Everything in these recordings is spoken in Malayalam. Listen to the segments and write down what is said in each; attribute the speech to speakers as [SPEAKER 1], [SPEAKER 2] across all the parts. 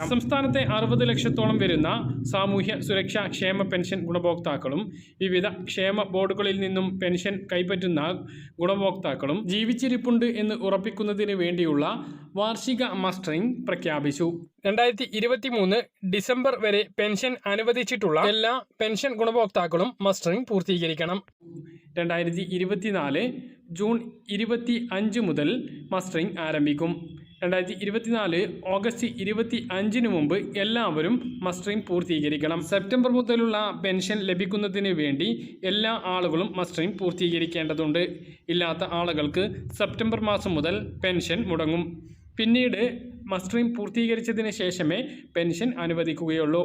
[SPEAKER 1] സംസ്ഥാനത്തെ അറുപത് ലക്ഷത്തോളം വരുന്ന സാമൂഹ്യ സുരക്ഷാ ക്ഷേമ പെൻഷൻ ഗുണഭോക്താക്കളും വിവിധ ക്ഷേമ ബോർഡുകളിൽ നിന്നും പെൻഷൻ കൈപ്പറ്റുന്ന ഗുണഭോക്താക്കളും ജീവിച്ചിരിപ്പുണ്ട് എന്ന് ഉറപ്പിക്കുന്നതിന് വേണ്ടിയുള്ള വാർഷിക മസ്റ്ററിംഗ് പ്രഖ്യാപിച്ചു. രണ്ടായിരത്തി ഇരുപത്തി മൂന്ന് ഡിസംബർ വരെ പെൻഷൻ അനുവദിച്ചിട്ടുള്ള എല്ലാ പെൻഷൻ ഗുണഭോക്താക്കളും മസ്റ്ററിംഗ് പൂർത്തീകരിക്കണം. രണ്ടായിരത്തി ഇരുപത്തിനാല് ജൂൺ ഇരുപത്തി അഞ്ച് മുതൽ മസ്റ്ററിംഗ് ആരംഭിക്കും. രണ്ടായിരത്തി ഇരുപത്തിനാല് ഓഗസ്റ്റ് ഇരുപത്തി അഞ്ചിന് മുമ്പ് എല്ലാവരും മസ്റ്ററിംഗ് പൂർത്തീകരിക്കണം. സെപ്റ്റംബർ മുതലുള്ള പെൻഷൻ ലഭിക്കുന്നതിന് വേണ്ടി എല്ലാ ആളുകളും മസ്റ്ററിംഗ് പൂർത്തീകരിക്കേണ്ടതുണ്ട്. ഇല്ലാത്ത ആളുകൾക്ക് സെപ്റ്റംബർ മാസം മുതൽ പെൻഷൻ മുടങ്ങും. പിന്നീട് മസ്റ്ററിംഗ് പൂർത്തീകരിച്ചതിന് ശേഷമേ പെൻഷൻ അനുവദിക്കുകയുള്ളൂ.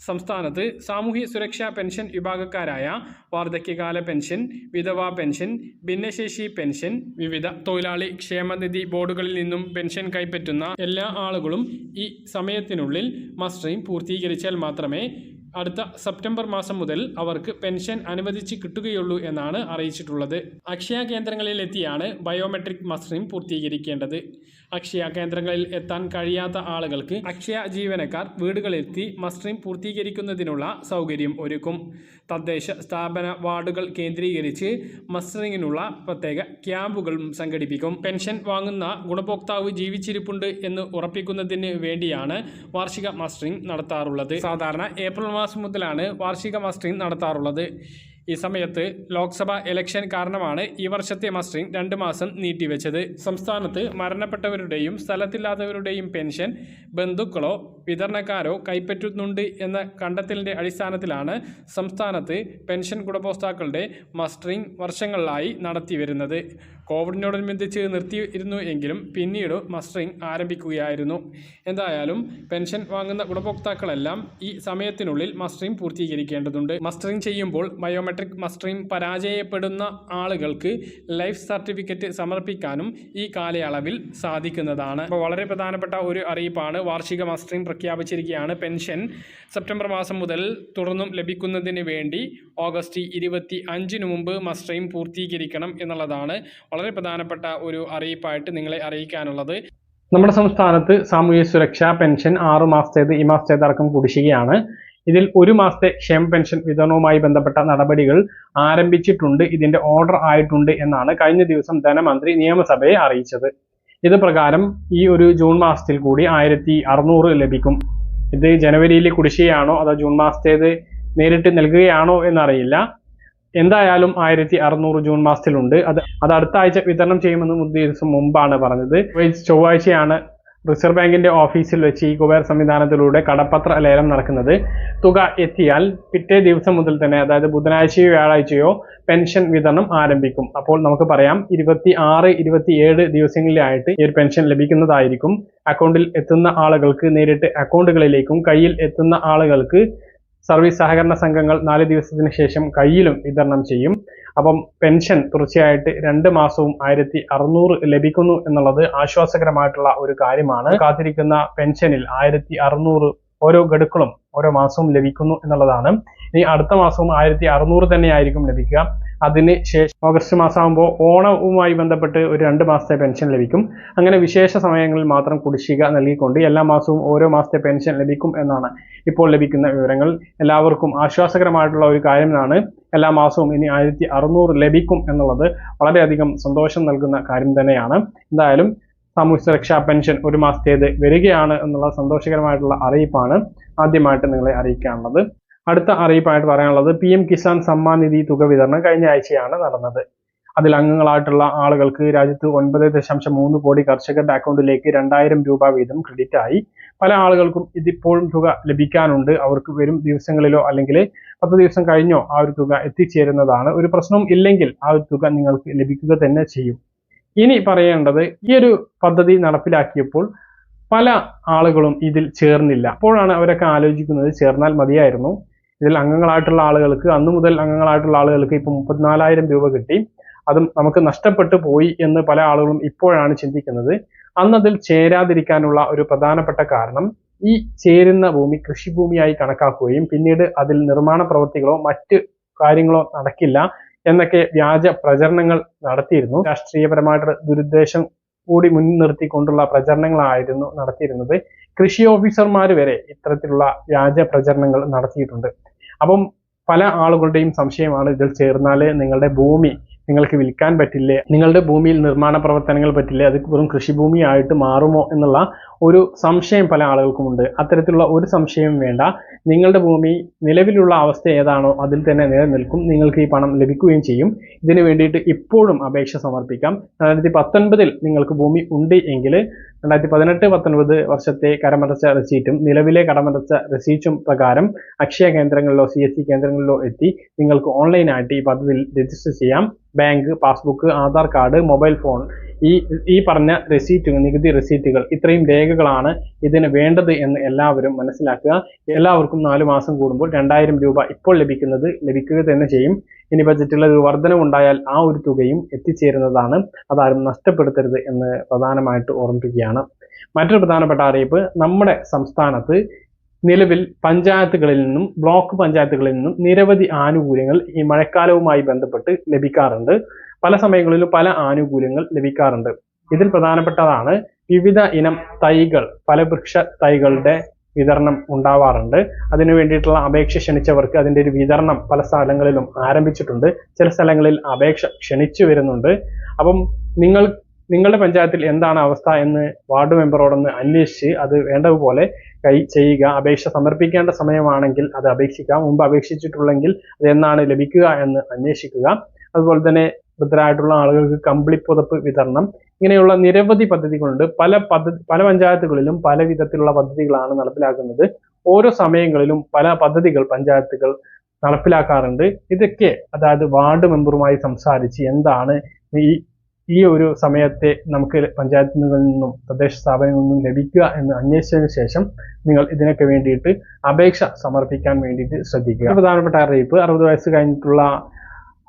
[SPEAKER 1] സംസ്ഥാനത്ത് സാമൂഹ്യ സുരക്ഷാ പെൻഷൻ വിഭാഗക്കാരായ വാർദ്ധക്യകാല പെൻഷൻ വിധവാ പെൻഷൻ ഭിന്നശേഷി പെൻഷൻ വിവിധ തൊഴിലാളി ക്ഷേമനിധി ബോർഡുകളിൽ നിന്നും പെൻഷൻ കൈപ്പറ്റുന്ന എല്ലാ ആളുകളും ഈ സമയത്തിനുള്ളിൽ മസ്റ്ററിംഗ് പൂർത്തീകരിച്ചാൽ മാത്രമേ അടുത്ത സെപ്റ്റംബർ മാസം മുതൽ അവർക്ക് പെൻഷൻ അനുവദിച്ച് കിട്ടുകയുള്ളൂ എന്നാണ് അറിയിച്ചിട്ടുള്ളത്. അക്ഷയ കേന്ദ്രങ്ങളിൽ എത്തിയാണ് ബയോമെട്രിക് മസ്റ്ററിംഗ് പൂർത്തീകരിക്കേണ്ടത്. അക്ഷയ കേന്ദ്രങ്ങളിൽ എത്താൻ കഴിയാത്ത ആളുകൾക്ക് അക്ഷയ ജീവനക്കാർ വീടുകളിലെത്തി മസ്റ്ററിംഗ് പൂർത്തീകരിക്കുന്നതിനുള്ള സൗകര്യം ഒരുക്കും. തദ്ദേശ സ്ഥാപന വാർഡുകൾ കേന്ദ്രീകരിച്ച് മസ്റ്ററിങ്ങിനുള്ള പ്രത്യേക ക്യാമ്പുകളും സംഘടിപ്പിക്കും. പെൻഷൻ വാങ്ങുന്ന ഗുണഭോക്താവ് ജീവിച്ചിരിപ്പുണ്ട് എന്ന് ഉറപ്പിക്കുന്നതിന് വേണ്ടിയാണ് വാർഷിക മസ്റ്ററിംഗ് നടത്താറുള്ളത്. സാധാരണ ഏപ്രിൽ മാസം മുതലാണ് വാർഷിക മസ്റ്ററിംഗ് നടത്താറുള്ളത്. ഈ സമയത്ത് ലോക്സഭാ ഇലക്ഷൻ കാരണമാണ് ഈ വർഷത്തെ മസ്റ്ററിംഗ് രണ്ട് മാസം നീട്ടിവെച്ചത്. സംസ്ഥാനത്ത് മരണപ്പെട്ടവരുടെയും സ്ഥലത്തില്ലാത്തവരുടെയും പെൻഷൻ ബന്ധുക്കളോ വിതരണക്കാരോ കൈപ്പറ്റുന്നുണ്ട് എന്ന കണ്ടെത്തലിന്റെ അടിസ്ഥാനത്തിലാണ് സംസ്ഥാനത്ത് പെൻഷൻ ഗുണഭോക്താക്കളുടെ മസ്റ്ററിംഗ് വർഷങ്ങളിലായി നടത്തിവരുന്നത്. കോവിഡിനോടനുബന്ധിച്ച് നിർത്തിയിരുന്നു എങ്കിലും പിന്നീട് മസ്റ്ററിംഗ് ആരംഭിക്കുകയായിരുന്നു. എന്തായാലും പെൻഷൻ വാങ്ങുന്ന ഗുണഭോക്താക്കളെല്ലാം ഈ സമയത്തിനുള്ളിൽ മസ്റ്ററിംഗ് പൂർത്തീകരിക്കേണ്ടതുണ്ട്. മസ്റ്ററിംഗ് ചെയ്യുമ്പോൾ ബയോമെട്രിക് മസ്റ്ററിംഗ് പരാജയപ്പെടുന്ന ആളുകൾക്ക് ലൈഫ് സർട്ടിഫിക്കറ്റ് സമർപ്പിക്കാനും ഈ കാലയളവിൽ സാധിക്കുന്നതാണ്. അപ്പോൾ വളരെ പ്രധാനപ്പെട്ട ഒരു അറിയിപ്പാണ്. വാർഷിക മസ്റ്ററിംഗ് പ്രഖ്യാപിച്ചിരിക്കുകയാണ്. പെൻഷൻ സെപ്റ്റംബർ മാസം മുതൽ തുടർന്നും ലഭിക്കുന്നതിന് വേണ്ടി ഓഗസ്റ്റ് ഇരുപത്തി അഞ്ചിന് മുമ്പ് മസ്റ്ററിംഗ് പൂർത്തീകരിക്കണം എന്നുള്ളതാണ്. വളരെ പ്രധാനപ്പെട്ട ഒരു അറിയിപ്പായിട്ട് നിങ്ങളെ അറിയിക്കാനുള്ളത്. നമ്മുടെ സംസ്ഥാനത്ത് സാമൂഹ്യ സുരക്ഷാ പെൻഷൻ ആറു മാസത്തേത് ഈ മാസത്തേത് അടക്കം കുടിശ്ശികയാണ്. ഇതിൽ ഒരു മാസത്തെ ക്ഷേമ പെൻഷൻ വിതരണവുമായി ബന്ധപ്പെട്ട നടപടികൾ ആരംഭിച്ചിട്ടുണ്ട്. ഇതിന്റെ ഓർഡർ ആയിട്ടുണ്ട് എന്നാണ് കഴിഞ്ഞ ദിവസം ധനമന്ത്രി നിയമസഭയെ അറിയിച്ചത്. ഇത് പ്രകാരം ഈ ഒരു ജൂൺ മാസത്തിൽ കൂടി ആയിരത്തി അറുന്നൂറ് ലഭിക്കും. ഇത് ജനുവരിയിൽ കുടിശ്ശികയാണോ അതോ ജൂൺ മാസത്തേത് നേരിട്ട് നൽകുകയാണോ എന്നറിയില്ല. എന്തായാലും ആയിരത്തി അറുന്നൂറ് ജൂൺ മാസത്തിലുണ്ട്. അത് അത് അടുത്ത ആഴ്ച വിതരണം ചെയ്യുമെന്ന് മുൻ ദിവസം മുമ്പാണ് പറഞ്ഞത്. ചൊവ്വാഴ്ചയാണ് റിസർവ് ബാങ്കിന്റെ ഓഫീസിൽ വെച്ച് ഈ കുബേർ സംവിധാനത്തിലൂടെ കടപ്പത്ര ലേലം നടക്കുന്നത്. തുക എത്തിയാൽ പിറ്റേ ദിവസം മുതൽ തന്നെ അതായത് ബുധനാഴ്ചയോ വ്യാഴാഴ്ചയോ പെൻഷൻ വിതരണം ആരംഭിക്കും. അപ്പോൾ നമുക്ക് പറയാം ഇരുപത്തി ആറ് ഇരുപത്തി ഏഴ് ദിവസങ്ങളിലായിട്ട് ഈ ഒരു പെൻഷൻ ലഭിക്കുന്നതായിരിക്കും. അക്കൗണ്ടിൽ എത്തുന്ന ആളുകൾക്ക് നേരിട്ട് അക്കൗണ്ടുകളിലേക്കും കയ്യിൽ എത്തുന്ന ആളുകൾക്ക് സർവീസ് സഹകരണ സംഘങ്ങൾ നാല് ദിവസത്തിന് ശേഷം കയ്യിലും വിതരണം ചെയ്യും. അപ്പം പെൻഷൻ തീർച്ചയായിട്ട് രണ്ട് മാസവും ആയിരത്തി അറുന്നൂറ് ലഭിക്കുന്നു എന്നുള്ളത് ആശ്വാസകരമായിട്ടുള്ള ഒരു കാര്യമാണ്. കാത്തിരിക്കുന്ന പെൻഷനിൽ ആയിരത്തി അറുന്നൂറ് ഓരോ ഗഡുക്കളും ഓരോ മാസവും ലഭിക്കുന്നു എന്നുള്ളതാണ്. ഇനി അടുത്ത മാസവും ആയിരത്തി അറുന്നൂറ് തന്നെയായിരിക്കും ലഭിക്കുക. അതിന് ശേഷം ഓഗസ്റ്റ് മാസമാകുമ്പോൾ ഓണവുമായി ബന്ധപ്പെട്ട് ഒരു രണ്ട് മാസത്തെ പെൻഷൻ ലഭിക്കും. അങ്ങനെ വിശേഷ സമയങ്ങളിൽ മാത്രം കുടിശ്ശിക നൽകിക്കൊണ്ട് എല്ലാ മാസവും ഓരോ മാസത്തെ പെൻഷൻ ലഭിക്കും എന്നാണ് ഇപ്പോൾ ലഭിക്കുന്ന വിവരങ്ങൾ. എല്ലാവർക്കും ആശ്വാസകരമായിട്ടുള്ള ഒരു കാര്യമാണ്. എല്ലാ മാസവും ഇനി ആയിരത്തി അറുന്നൂറ് ലഭിക്കും എന്നുള്ളത് വളരെയധികം സന്തോഷം നൽകുന്ന കാര്യം തന്നെയാണ്. എന്തായാലും സാമൂഹ്യ സുരക്ഷാ പെൻഷൻ ഒരു മാസത്തേത് വരികയാണ് എന്നുള്ള സന്തോഷകരമായിട്ടുള്ള അറിയിപ്പാണ് ആദ്യമായിട്ട് നിങ്ങളെ അറിയിക്കാനുള്ളത്. അടുത്ത അറിയിപ്പായിട്ട് പറയാനുള്ളത് പി എം കിസാൻ സമ്മാൻ നിധി തുക വിതരണം കഴിഞ്ഞ ആഴ്ചയാണ് നടന്നത്. അതിൽ അംഗങ്ങളായിട്ടുള്ള ആളുകൾക്ക് രാജ്യത്ത് ഒൻപത് ദശാംശം മൂന്ന് കോടി കർഷകരുടെ അക്കൗണ്ടിലേക്ക് രണ്ടായിരം രൂപ വീതം ക്രെഡിറ്റ് ആയി. പല ആളുകൾക്കും ഇതിപ്പോഴും തുക ലഭിക്കാനുണ്ട്. അവർക്ക് വരും ദിവസങ്ങളിലോ അല്ലെങ്കിൽ പത്ത് ദിവസം കഴിഞ്ഞോ ആ ഒരു തുക എത്തിച്ചേരുന്നതാണ്. ഒരു പ്രശ്നവും ഇല്ലെങ്കിൽ ആ ഒരു തുക നിങ്ങൾക്ക് ലഭിക്കുക തന്നെ ചെയ്യും. ഇനി പറയേണ്ടത് ഈ ഒരു പദ്ധതി നടപ്പിലാക്കിയപ്പോൾ പല ആളുകളും ഇതിൽ ചേർന്നില്ല. അപ്പോഴാണ് അവരൊക്കെ ആലോചിക്കുന്നത് ചേർന്നാൽ മതിയായിരുന്നു. ഇതിൽ അംഗങ്ങളായിട്ടുള്ള ആളുകൾക്ക് അന്നു മുതൽ അംഗങ്ങളായിട്ടുള്ള ആളുകൾക്ക് ഇപ്പൊ മുപ്പത്തിനാലായിരം രൂപ കിട്ടി. അതും നമുക്ക് നഷ്ടപ്പെട്ടു പോയി എന്ന് പല ആളുകളും ഇപ്പോഴാണ് ചിന്തിക്കുന്നത്. അന്നതിൽ ചേരാതിരിക്കാനുള്ള ഒരു പ്രധാനപ്പെട്ട കാരണം ഈ ചേരുന്ന ഭൂമി കൃഷിഭൂമിയായി കണക്കാക്കുകയും പിന്നീട് അതിൽ നിർമ്മാണ പ്രവൃത്തികളോ മറ്റ് കാര്യങ്ങളോ നടക്കില്ല എന്നൊക്കെ വ്യാജ പ്രചരണങ്ങൾ നടത്തിയിരുന്നു. രാഷ്ട്രീയപരമായിട്ട് ദുരുദ്ദേശം കൂടി മുൻനിർത്തിക്കൊണ്ടുള്ള പ്രചരണങ്ങളായിരുന്നു നടത്തിയിരുന്നത്. കൃഷി ഓഫീസർമാർ വരെ ഇത്തരത്തിലുള്ള വ്യാജ പ്രചരണങ്ങൾ നടത്തിയിട്ടുണ്ട്. അപ്പം പല ആളുകളുടെയും സംശയമാണ് ഇതിൽ ചേർന്നാൽ നിങ്ങളുടെ ഭൂമി നിങ്ങൾക്ക് വിൽക്കാൻ പറ്റില്ലേ? നിങ്ങളുടെ ഭൂമിയിൽ നിർമ്മാണ പ്രവർത്തനങ്ങൾ പറ്റില്ലേ? അത് വെറും കൃഷിഭൂമിയായിട്ട് മാറുമോ എന്നുള്ള ഒരു സംശയം പല ആളുകൾക്കുമുണ്ട്. അത്തരത്തിലുള്ള ഒരു സംശയം വേണ്ട. നിങ്ങളുടെ ഭൂമി നിലവിലുള്ള അവസ്ഥ ഏതാണോ അതിൽ തന്നെ നിലനിൽക്കും. നിങ്ങൾക്ക് ഈ പണം ലഭിക്കുകയും ചെയ്യും. ഇതിനു വേണ്ടിയിട്ട് ഇപ്പോഴും അപേക്ഷ സമർപ്പിക്കാം. രണ്ടായിരത്തി പത്തൊൻപതിൽ നിങ്ങൾക്ക് ഭൂമി ഉണ്ട് എങ്കിൽ രണ്ടായിരത്തി പതിനെട്ട് പത്തൊൻപത് വർഷത്തെ കരമടച്ച റെസീറ്റും നിലവിലെ കടമടച്ച റെസീറ്റും പ്രകാരം അക്ഷയ കേന്ദ്രങ്ങളിലോ സി എസ് സി കേന്ദ്രങ്ങളിലോ എത്തി നിങ്ങൾക്ക് ഓൺലൈനായിട്ട് ഈ പദ്ധതിയിൽ രജിസ്റ്റർ ചെയ്യാം. Bank passbook Aadhaar card mobile phone ഈ ഈ പറഞ്ഞ റെസീറ്റുകൾ നികുതി റെസീറ്റുകൾ ഇത്രയും രേഖകളാണ് ഇതിന് വേണ്ടത് എന്ന് എല്ലാവരും മനസ്സിലാക്കുക. എല്ലാവർക്കും നാലു മാസം കൂടുമ്പോൾ രണ്ടായിരം രൂപ ഇപ്പോൾ ലഭിക്കുന്നത് ലഭിക്കുക തന്നെ ചെയ്യും. ഇനി ബജറ്റിൽ ഒരു വർധനവുണ്ടായാൽ ആ ഒരു തുകയും എത്തിച്ചേരുന്നതാണ്. അതാരും നഷ്ടപ്പെടുത്തരുത് എന്ന് പ്രധാനമായിട്ട് ഓർമ്മിപ്പിക്കുകയാണ്. മറ്റൊരു പ്രധാനപ്പെട്ട അറിയിപ്പ് നമ്മുടെ സംസ്ഥാനത്ത് നിലവിൽ പഞ്ചായത്തുകളിൽ നിന്നും ബ്ലോക്ക് പഞ്ചായത്തുകളിൽ നിന്നും നിരവധി ആനുകൂല്യങ്ങൾ ഈ മഴക്കാലവുമായി ബന്ധപ്പെട്ട് ലഭിക്കാറുണ്ട്. പല സമയങ്ങളിലും പല ആനുകൂല്യങ്ങൾ ലഭിക്കാറുണ്ട്. ഇതിൽ പ്രധാനപ്പെട്ടതാണ് വിവിധ ഇനം തൈകൾ ഫലവൃക്ഷ തൈകളുടെ വിതരണം ഉണ്ടാവാറുണ്ട്. അതിനു വേണ്ടിയിട്ടുള്ള അപേക്ഷ ക്ഷണിച്ചവർക്ക് അതിന്റെ ഒരു വിതരണം പല സ്ഥലങ്ങളിലും ആരംഭിച്ചിട്ടുണ്ട്. ചില സ്ഥലങ്ങളിൽ അപേക്ഷ ക്ഷണിച്ചു വരുന്നുണ്ട്. അപ്പം നിങ്ങൾ നിങ്ങളുടെ പഞ്ചായത്തിൽ എന്താണ് അവസ്ഥ എന്ന് വാർഡ് മെമ്പറോടൊന്ന് അന്വേഷിച്ച് അത് വേണ്ടതുപോലെ കൈ ചെയ്യുക. അപേക്ഷ സമർപ്പിക്കേണ്ട സമയമാണെങ്കിൽ അത് അപേക്ഷിക്കാം. മുമ്പ് അപേക്ഷിച്ചിട്ടുള്ളെങ്കിൽ അത് എന്നാണ് ലഭിക്കുക എന്ന് അന്വേഷിക്കുക. അതുപോലെ തന്നെ വൃദ്ധരായിട്ടുള്ള ആളുകൾക്ക് കമ്പിളി പുതപ്പ് വിതരണം ഇങ്ങനെയുള്ള നിരവധി പദ്ധതികളുണ്ട്. പല പദ്ധതി പല പഞ്ചായത്തുകളിലും പല വിധത്തിലുള്ള പദ്ധതികളാണ് നടപ്പിലാക്കുന്നത്. ഓരോ സമയങ്ങളിലും പല പദ്ധതികൾ പഞ്ചായത്തുകൾ നടപ്പിലാക്കാറുണ്ട്. ഇതൊക്കെ അതായത് വാർഡ് മെമ്പറുമായി സംസാരിച്ച് എന്താണ് ഈ ഈ ഒരു സമയത്തെ നമുക്ക് പഞ്ചായത്തുകളിൽ നിന്നും തദ്ദേശ സ്ഥാപനങ്ങളിൽ നിന്നും ലഭിക്കുക എന്ന് അന്വേഷിച്ചതിന് ശേഷം നിങ്ങൾ ഇതിനൊക്കെ വേണ്ടിയിട്ട് അപേക്ഷ സമർപ്പിക്കാൻ വേണ്ടിയിട്ട് ശ്രദ്ധിക്കുക. പ്രധാനപ്പെട്ട അറിയിപ്പ്. അറുപത് വയസ്സ് കഴിഞ്ഞിട്ടുള്ള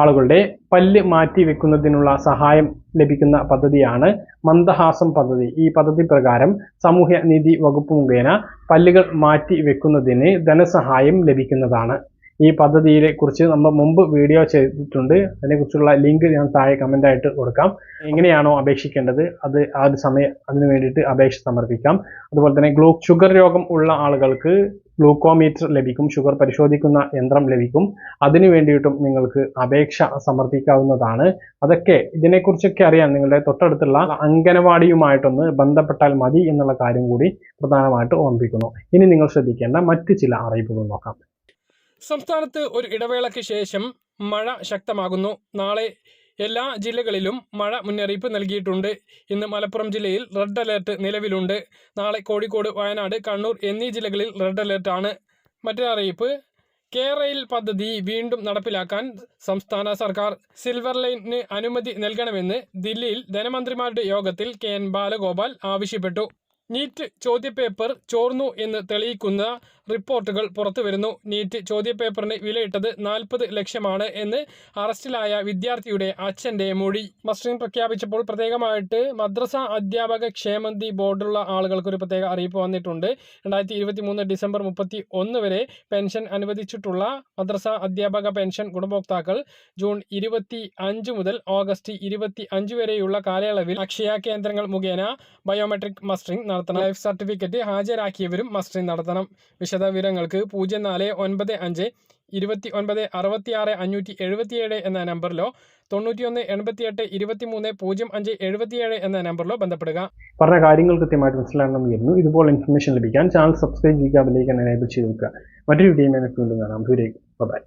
[SPEAKER 1] ആളുകളുടെ പല്ല് മാറ്റി വെക്കുന്നതിനുള്ള സഹായം ലഭിക്കുന്ന പദ്ധതിയാണ് മന്ദഹാസം പദ്ധതി. ഈ പദ്ധതി പ്രകാരം സാമൂഹ്യ നീതി വകുപ്പ് മുഖേന പല്ലുകൾ മാറ്റി വെക്കുന്നതിന് ധനസഹായം ലഭിക്കുന്നതാണ്. ഈ പദ്ധതിയെ കുറിച്ച് നമ്മൾ മുമ്പ് വീഡിയോ ചെയ്തിട്ടുണ്ട്. അതിനെക്കുറിച്ചുള്ള ലിങ്ക് ഞാൻ താഴെ കമന്റ് ആയിട്ട് കൊടുക്കാം. എങ്ങനെയാണോ അപേക്ഷിക്കേണ്ടത്? അത് ആ ഒരു സമയം അതിനു വേണ്ടിയിട്ട് അപേക്ഷ സമർപ്പിക്കാം. അതുപോലെ തന്നെ ഗ്ലൂ ഷുഗർ രോഗം ഉള്ള ആളുകൾക്ക് ഗ്ലൂക്കോമീറ്റർ ലഭിക്കും ഷുഗർ പരിശോധിക്കുന്ന യന്ത്രം ലഭിക്കും. അതിനു വേണ്ടിയിട്ടും നിങ്ങൾക്ക് അപേക്ഷ സമർപ്പിക്കാവുന്നതാണ്. അതൊക്കെ ഇതിനെക്കുറിച്ചൊക്കെ അറിയാൻ നിങ്ങളുടെ തൊട്ടടുത്തുള്ള അംഗനവാടിയുമായിട്ടൊന്ന് ബന്ധപ്പെട്ടാൽ മതി എന്നുള്ള കാര്യം കൂടി പ്രധാനമായിട്ട് ഓർമ്മിപ്പിക്കുന്നു. ഇനി നിങ്ങൾ ശ്രദ്ധിക്കേണ്ട മറ്റ് ചില അറിയിപ്പുകൾ നോക്കാം.
[SPEAKER 2] സംസ്ഥാനത്ത് ഒരു ഇടവേളയ്ക്ക് ശേഷം മഴ ശക്തമാകുന്നു. നാളെ എല്ലാ ജില്ലകളിലും മഴ മുന്നറിയിപ്പ് നൽകിയിട്ടുണ്ട്. ഇന്ന് മലപ്പുറം ജില്ലയിൽ റെഡ് അലേർട്ട് നിലവിലുണ്ട്. നാളെ കോഴിക്കോട് വയനാട് കണ്ണൂർ എന്നീ ജില്ലകളിൽ റെഡ് അലേർട്ടാണ് മറ്റൊരു അറിയിപ്പ് കേരയിൽ പദ്ധതി വീണ്ടും നടപ്പിലാക്കാൻ സംസ്ഥാന സർക്കാർ സിൽവർ ലൈനിന് അനുമതി നൽകണമെന്ന് ദില്ലിയിൽ ധനമന്ത്രിമാരുടെ യോഗത്തിൽ കെ എൻ ബാലഗോപാൽ ആവശ്യപ്പെട്ടു. നീറ്റ് ചോദ്യപേപ്പർ ചോർന്നു എന്ന് തെളിയിക്കുന്ന റിപ്പോർട്ടുകൾ പുറത്തുവരുന്നു. നീറ്റ് ചോദ്യപേപ്പറിന് വിലയിട്ടത് നാൽപ്പത് ലക്ഷമാണ് എന്ന് അറസ്റ്റിലായ വിദ്യാർത്ഥിയുടെ അച്ഛന്റെ മൊഴി. മസ്റ്ററിംഗ് പ്രഖ്യാപിച്ചപ്പോൾ പ്രത്യേകമായിട്ട് മദ്രസ അധ്യാപക ക്ഷേമന്തി ബോർഡുള്ള ആളുകൾക്ക് ഒരു പ്രത്യേക അറിയിപ്പ് വന്നിട്ടുണ്ട്. രണ്ടായിരത്തി ഇരുപത്തി മൂന്ന് ഡിസംബർ മുപ്പത്തി ഒന്ന് വരെ പെൻഷൻ അനുവദിച്ചിട്ടുള്ള മദ്രസ അധ്യാപക പെൻഷൻ ഗുണഭോക്താക്കൾ ജൂൺ ഇരുപത്തി അഞ്ച് മുതൽ ഓഗസ്റ്റ് ഇരുപത്തി അഞ്ച് വരെയുള്ള കാലയളവിൽ അക്ഷയ കേന്ദ്രങ്ങൾ മുഖേന ബയോമെട്രിക് മസ്റ്ററിംഗ് നടത്തണം. ലൈഫ് സർട്ടിഫിക്കറ്റ് ഹാജരാക്കിയവരും മസ്റ്ററിംഗ് നടത്തണം. വിശദവിവരങ്ങൾക്ക് പൂജ്യം നാല് ഒൻപത് അഞ്ച് ഇരുപത്തി ഒൻപത് അറുപത്തിയാറ് അഞ്ഞൂറ്റി എഴുപത്തിയേഴ് എന്ന നമ്പറിലോ തൊണ്ണൂറ്റിയൊന്ന് ഇരുപത്തി മൂന്ന് പൂജ്യം അഞ്ച് എഴുപത്തിയേഴ് എന്ന നമ്പറിലോ ബന്ധപ്പെടുക.
[SPEAKER 1] പറഞ്ഞ കാര്യങ്ങൾ കൃത്യമായിട്ട് മനസ്സിലാകണമെന്ന് കരുതുന്നു ഇതുപോലെ ഇൻഫർമേഷൻ ലഭിക്കാൻ ചാനൽ സബ്സ്ക്രൈബ് ചെയ്യുക അതിലേക്ക് എനേബിൾ ചെയ്ത് വെക്കുക. മറ്റൊരു വീഡിയോ വീണ്ടും കാണാം. ദൂരേക്ക് ബൈ